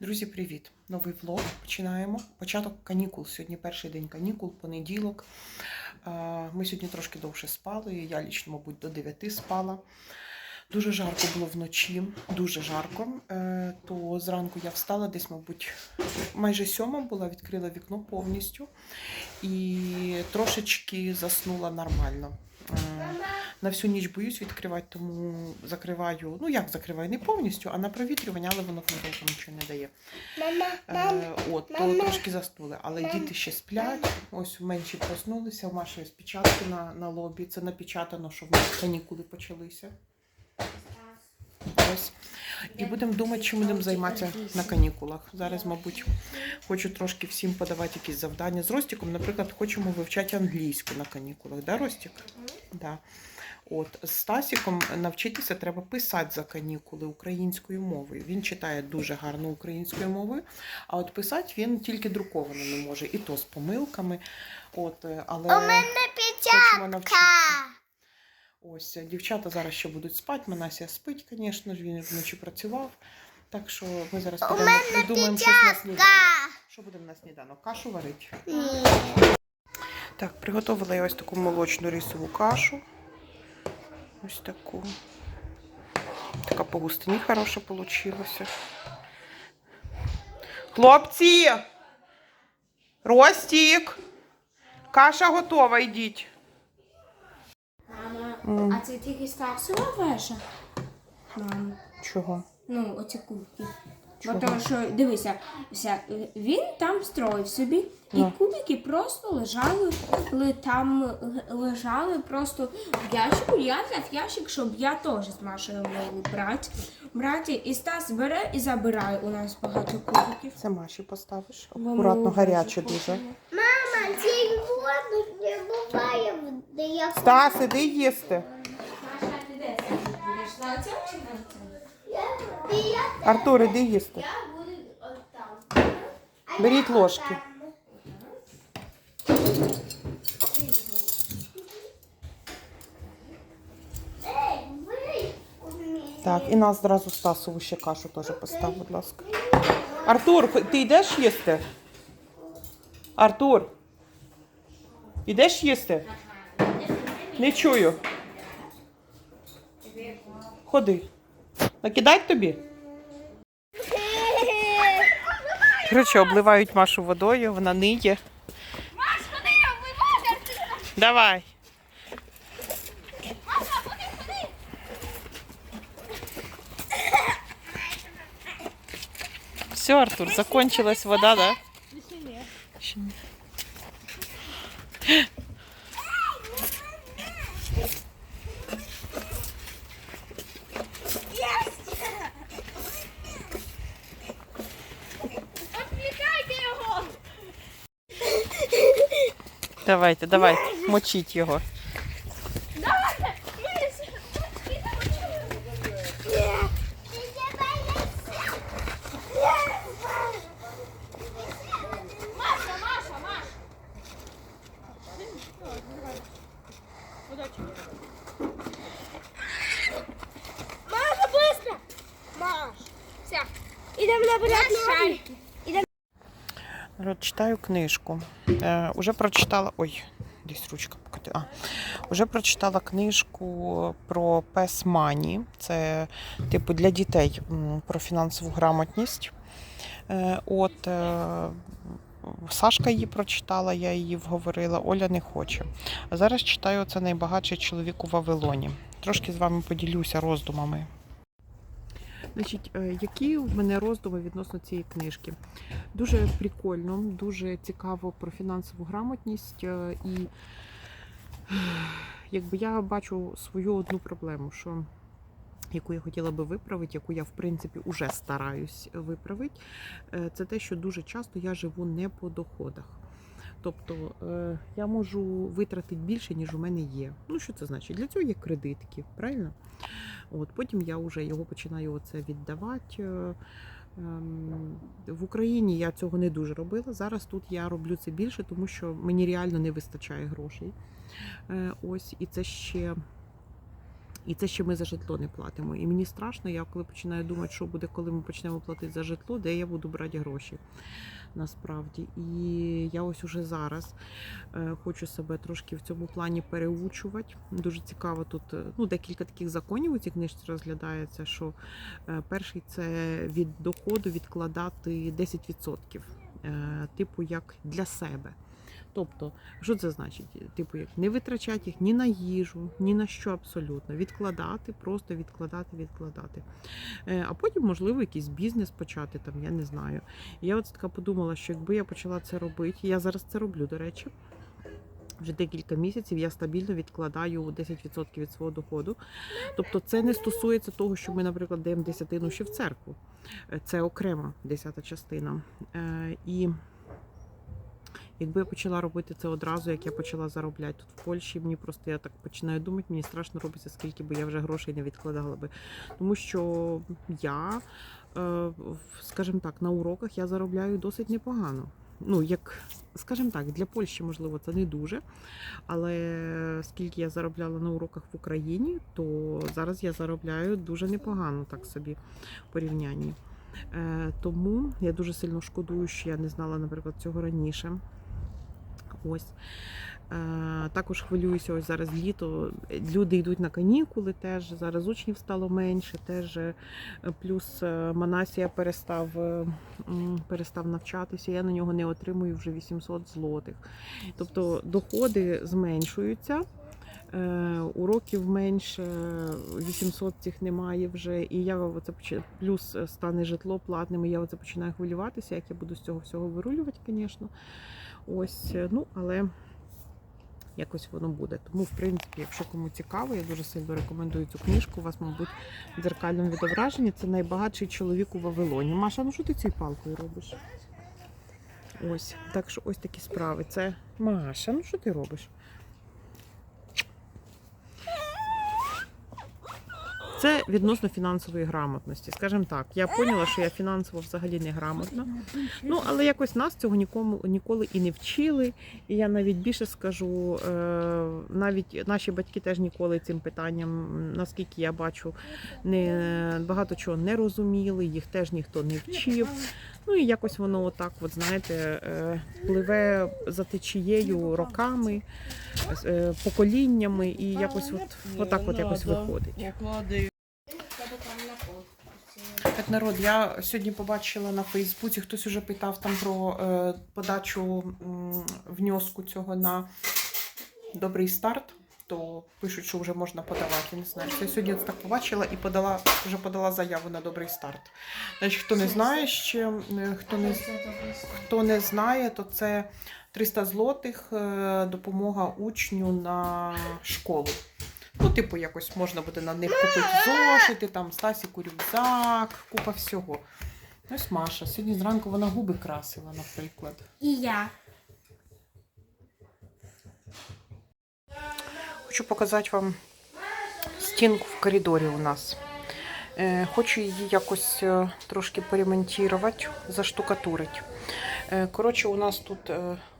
Друзі, привіт! Новий влог. Починаємо. Початок канікул. Сьогодні перший день канікул, понеділок. Ми сьогодні трошки довше спали. Я лічно, мабуть, до 9 спала. Дуже жарко було вночі, дуже жарко. Е, То зранку я встала десь, мабуть, майже сьома була, відкрила вікно повністю і трошечки заснула нормально. На всю ніч боюсь відкривати, тому закриваю. Ну як закриваю, не повністю, а на провітрювання, але воно толком нічого не дає. Мама, мам, Е, от, то мама. трошки заснули. Але мама, діти ще сплять. Ось менші проснулися, у Маші з печатки на, на лобі. Це напечатано, що в нас канікули почалися. Ось. І будемо думати, чим будемо займатися на канікулах. Зараз, мабуть, хочу трошки всім подавати якісь завдання. З Ростіком, наприклад, хочемо вивчати англійську на канікулах. Да, Ростік? Да. От з Стасіком навчитися треба писати за канікули українською мовою. Він читає дуже гарно українською мовою, а от писати він тільки друковано не може, і то з помилками. От, е, але У мене хочемо навчитися. Ось е, дівчата зараз ще будуть спати. Манася спить, звісно ж, він вночі працював. Так що ми зараз підемо, придумаємо щось на сніданок. Що будемо на сніданок? Кашу варити. Ні. Так, приготувала я ось таку молочну рисову кашу. Ось таку. Така по густині хороша получилася. Хлопці! Ростік! Каша готова, йдіть. Мама, М. а це тільки Стасова вежа? Мам, Чого? ну, оці кубки. Чого? Бо тому що, дивися, вся- він там строїв собі, і Ну. кубики просто лежали, ли- там л- лежали просто в ящику. Я взяв ящик, щоб я теж з Машею могла брати. брати. І Стас бере і забирає у нас багато кубиків. Це Маші поставиш. Акуратно, гаряче дуже. Мама, цей воду не буває, де я Стас, іди їсти. Артур, іди їсти. Беріть ложки. Так, і нас зразу Стасову ще кашу теж постав, будь ласка. Артур, ти йдеш їсти? Артур. Ідеш їсти? Не чую. Ходи. Накидать тобі? Коротше, обливають Машу водою, вона ниє. Маш, ходи, ти Давай. Маша, ходи, ходи. Все, Артур, закончилась вода, да? Ще ні. Відвлікайте його. Давайте, давайте, мочіть його. Маша, Маша, Маша. Маша, быстро! Маш, все. Идем набирать шарики. Читаю книжку. Е, уже прочитала. Ой, десь ручка покотила. А, уже прочитала книжку про пес Мані. Це типу для дітей про фінансову грамотність. Е, от е, Сашка її прочитала, я її вговорила, Оля не хоче. А зараз читаю це найбагатший чоловік у Вавилоні. Трошки з вами поділюся роздумами. Значить, е, які в мене роздуми відносно цієї книжки? Дуже прикольно, дуже цікаво про фінансову грамотність. е, І якби я бачу свою одну проблему, що яку я хотіла би виправити, яку я в принципі вже стараюсь виправити, е, це те, що дуже часто я живу не по доходах. Тобто е, я можу витратити більше, ніж у мене є. Ну, що це значить? Для цього є кредитки, правильно? От, потім я вже його починаю оце віддавати. е, Ем, В Україні я цього не дуже робила. Зараз тут я роблю це більше, тому що мені реально не вистачає грошей. Е, Ось і це ще І це ще ми за житло не платимо. І мені страшно, я коли починаю думати, що буде, коли ми почнемо платити за житло, де я буду брати гроші насправді. І я ось уже зараз е, хочу себе трошки в цьому плані переучувати. Дуже цікаво тут е, ну, декілька таких законів у цій книжці розглядається, що е, перший це від доходу відкладати 10%, е, типу як для себе. Тобто, що це значить? Типу, як не витрачати їх ні на їжу, ні на що абсолютно. Відкладати, просто відкладати, відкладати. Е, А потім, можливо, якийсь бізнес почати, там, я не знаю. Я от така подумала, що якби я почала це робити, я зараз це роблю, до речі. Вже декілька місяців я стабільно відкладаю 10% від свого доходу. Тобто це не стосується того, що ми, наприклад, даємо десятину ще в церкву. Е, Це окрема десята частина. Е, І якби я почала робити це одразу, як я почала заробляти тут в Польщі, мені просто я так починаю думати, мені страшно робиться, скільки би я вже грошей не відкладала би. Тому що я, е, скажімо так, на уроках я заробляю досить непогано. Ну, як, скажімо так, для Польщі, можливо, це не дуже. Але скільки я заробляла на уроках в Україні, то зараз я заробляю дуже непогано, так собі в порівнянні. Е, тому я дуже сильно шкодую, що я не знала, наприклад, цього раніше. Ось. Е, також хвилююся, ось зараз літо. Люди йдуть на канікули теж. Зараз учнів стало менше. Теж е, плюс е, Манасія перестав, перестав навчатися. Я на нього не отримую вже 800 злотих. Тобто доходи зменшуються. Уроків менше, 800 цих немає вже, і я оце плюс стане житло платним. і Я оце починаю хвилюватися, як я буду з цього всього вирулювати, звісно. Ось, е, ну але якось воно буде. Тому, в принципі, якщо кому цікаво, я дуже сильно рекомендую цю книжку. У вас, мабуть, в дзеркальному відображенні. Це найбагатший чоловік у Вавилоні. Маша, ну що ти цією палкою робиш? Ось, так що ось такі справи. Це Маша, ну що ти робиш? Це відносно фінансової грамотності. Скажімо так, я поняла, що я фінансово взагалі не грамотна. Ну, але якось нас цього нікому ніколи і не вчили. І я навіть більше скажу, е, навіть наші батьки теж ніколи цим питанням, наскільки я бачу, не багато чого не розуміли, їх теж ніхто не вчив. Ну і якось воно отак, от знаєте, е, пливе за течією роками, е, поколіннями, і якось от, отак от якось виходить. Так, народ, я сьогодні побачила на Фейсбуці, хтось уже питав там про е, подачу м, внеску цього на добрий старт, то пишуть, що вже можна подавати. Я не знаю. що Я сьогодні так побачила і подала, вже подала заяву на добрий старт. Значить, хто не знає ще, хто не, хто не знає, то це 300 злотих е, допомога учню на школу. Ну, типу, якось можна буде на них купити зошити, там Стасіку рюкзак, купа всього. Ось Маша. Сьогодні зранку вона губи красила, наприклад. І я. Хочу показати вам стінку в коридорі у нас. Е, Хочу її якось е, трошки поремонтувати, заштукатурити. Е, Коротше, у нас тут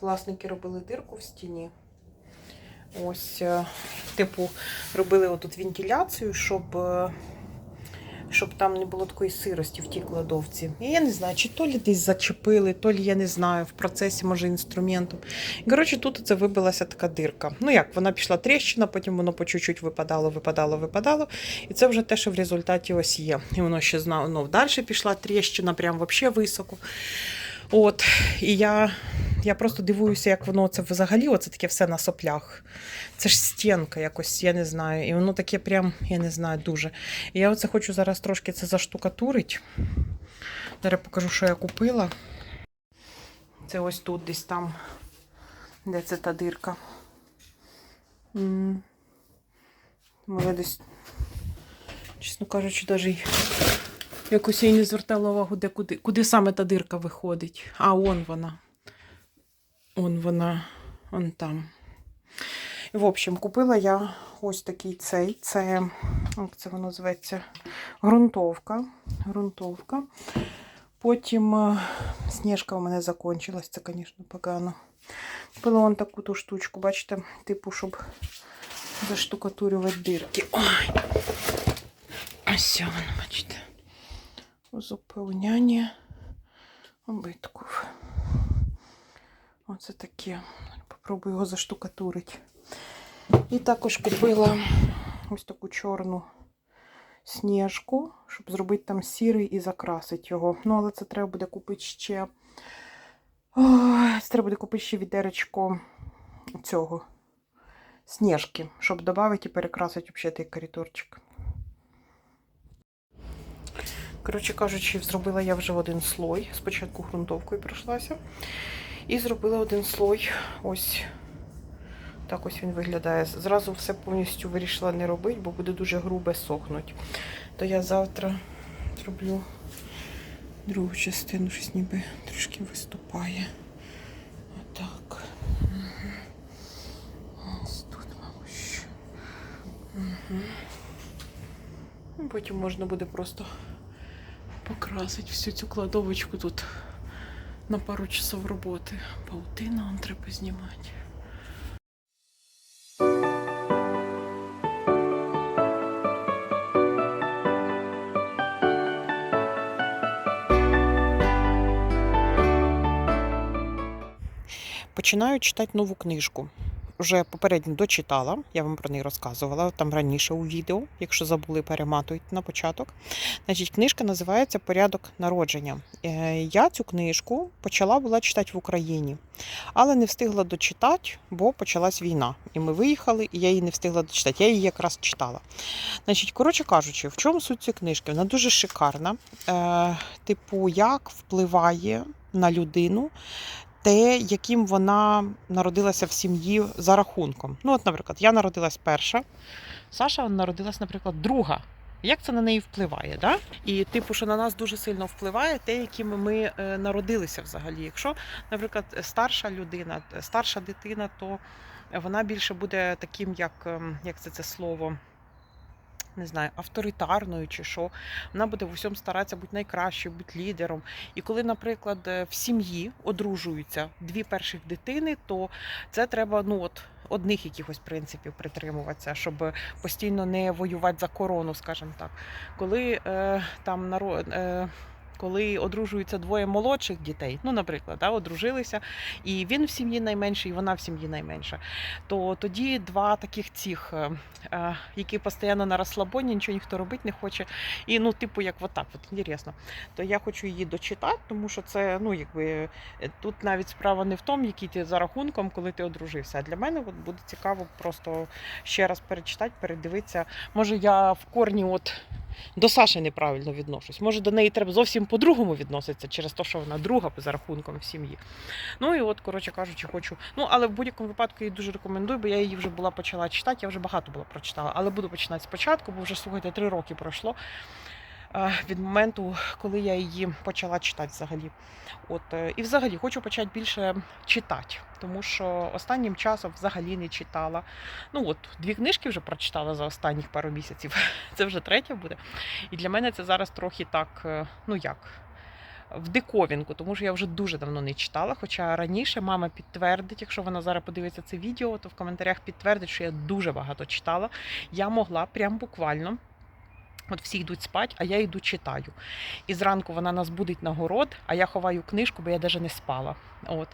власники робили дирку в стіні. Ось, типу, робили отут вентиляцію, щоб, щоб там не було такої сирості в тій кладовці. І я не знаю, чи то лі десь зачепили, то лі я не знаю, в процесі, може, інструментом. І, коротше, тут це вибилася така дирка. Ну як, вона пішла тріщина, потім воно по чуть-чуть випадало, випадало, випадало. І це вже те, що в результаті ось є. І воно ще зна- ну, далі пішла тріщина, прям взагалі високо. От, і я, я просто дивуюся, як воно це взагалі, оце таке все на соплях. Це ж стінка якось, я не знаю. І воно таке прям, я не знаю, дуже. І я оце хочу зараз трошки це заштукатурити. Зараз покажу, що я купила. Це ось тут десь там, де це та дирка. М. Моя десь, чесно кажучи, навіть якось я й не звертала увагу, де куди, куди саме та дирка виходить. А, он вона. Он вона, он там. В общем, купила я ось такий цей. Це, як це воно зветься? Грунтовка. Грунтовка. Потім е, сніжка у мене закончилась, це, звісно, погано. Купила вон таку ту штучку, бачите, типу, щоб заштукатурювати дирки. Ой. Ось воно, бачите. Узаповняння обитків. Оце таке. Попробую його заштукатурити. І також купила ось таку чорну сніжку, щоб зробити там сірий і закрасити його. Ну, але це треба буде купити ще. Ой, це треба буде купити ще відеречко цього сніжки, щоб додати і перекрасити взагалі той коридорчик. Коротше кажучи, зробила я вже один слой. Спочатку ґрунтовкою пройшлася. І зробила один слой. Ось так ось він виглядає. Зразу все повністю вирішила не робити, бо буде дуже грубе сохнуть. То я завтра зроблю другу частину, щось ніби трішки виступає. Отак. Ось тут, мабуть. Потім можна буде просто покрасити всю цю кладовочку тут на пару часов роботи. Паутину вам треба знімати. Починаю читати нову книжку. Вже попередньо дочитала, я вам про неї розказувала там раніше у відео, якщо забули, перематуйте на початок. Значить, книжка називається Порядок народження. Е, Я цю книжку почала була читати в Україні, але не встигла дочитати, бо почалась війна. І ми виїхали, і я її не встигла дочитати. Я її якраз читала. Значить, коротше кажучи, в чому суть цієї книжки? Вона дуже шикарна. Е, Типу, як впливає на людину те, яким вона народилася в сім'ї за рахунком. Ну, от, наприклад, я народилась перша, Саша народилась, наприклад, друга. Як це на неї впливає? Да? І, типу, що на нас дуже сильно впливає те, якими ми е, народилися взагалі. Якщо, наприклад, старша людина, старша дитина, то вона більше буде таким, як, ем, як це, це слово. Не знаю, авторитарною чи що, вона буде в усьому старатися бути найкращою, бути лідером. І коли, наприклад, е, в сім'ї одружуються дві перших дитини, то це треба ну от одних якихось принципів притримуватися, щоб постійно не воювати за корону, скажімо так. Коли е, там народ. Е, коли одружуються двоє молодших дітей, ну, наприклад, да, одружилися, і він в сім'ї найменший, і вона в сім'ї найменша, то тоді два таких цих, е, е, які постійно на розслабоні, нічого ніхто робити не хоче. І ну, типу, як отак, от інтересно. То я хочу її дочитати, тому що це, ну, якби е, тут навіть справа не в тому, який ти за рахунком, коли ти одружився. А для мене от буде цікаво просто ще раз перечитати, передивитися. Може, я в корні от. До Саші неправильно відношусь. Може, до неї треба зовсім по-другому відноситися через те, що вона друга за рахунком в сім'ї. Ну і от, коротше кажучи, хочу. Ну, але в будь-якому випадку я її дуже рекомендую, бо я її вже була почала читати, я вже багато було прочитала, але буду починати спочатку, бо вже слухайте, три роки пройшло від моменту, коли я її почала читати взагалі. От, е, і взагалі хочу почати більше читати, тому що останнім часом взагалі не читала. Ну от дві книжки вже прочитала за останніх пару місяців. Це вже третя буде. І для мене це зараз трохи так, е, ну як. В диковінку, тому що я вже дуже давно не читала. Хоча раніше мама підтвердить, якщо вона зараз подивиться це відео, то в коментарях підтвердить, що я дуже багато читала. Я могла прям буквально. От всі йдуть спати, а я йду читаю. І зранку вона нас будить на город, а я ховаю книжку, бо я навіть не спала. От.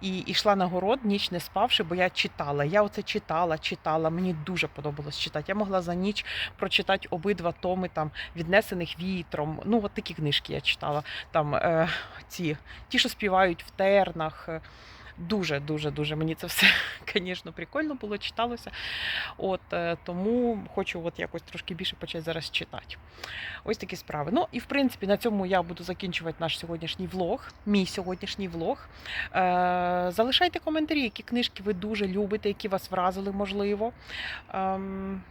І йшла на город, ніч не спавши, бо я читала. Я оце читала, читала. Мені дуже подобалось читати. Я могла за ніч прочитати обидва томи там віднесених вітром. Ну, от такі книжки я читала. Там е, ці, ті, що співають в тернах. Е, Дуже, мені це все, звісно, прикольно було, читалося. От е, тому хочу от якось трошки більше почати зараз читати. Ось такі справи. Ну і в принципі на цьому я буду закінчувати наш сьогоднішній влог, мій сьогоднішній влог. Е, залишайте коментарі, які книжки ви дуже любите, які вас вразили, можливо. Ем,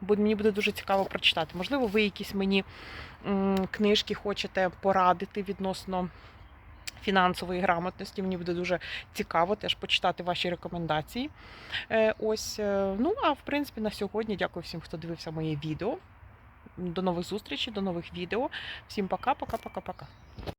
бо мені буде дуже цікаво прочитати. Можливо, ви якісь мені книжки хочете порадити відносно фінансової грамотності. Мені буде дуже цікаво теж почитати ваші рекомендації. Е, Ось, е, ну а в принципі на сьогодні дякую всім, хто дивився моє відео. До нових зустрічей, до нових відео. Всім пока, пока, пока, пока.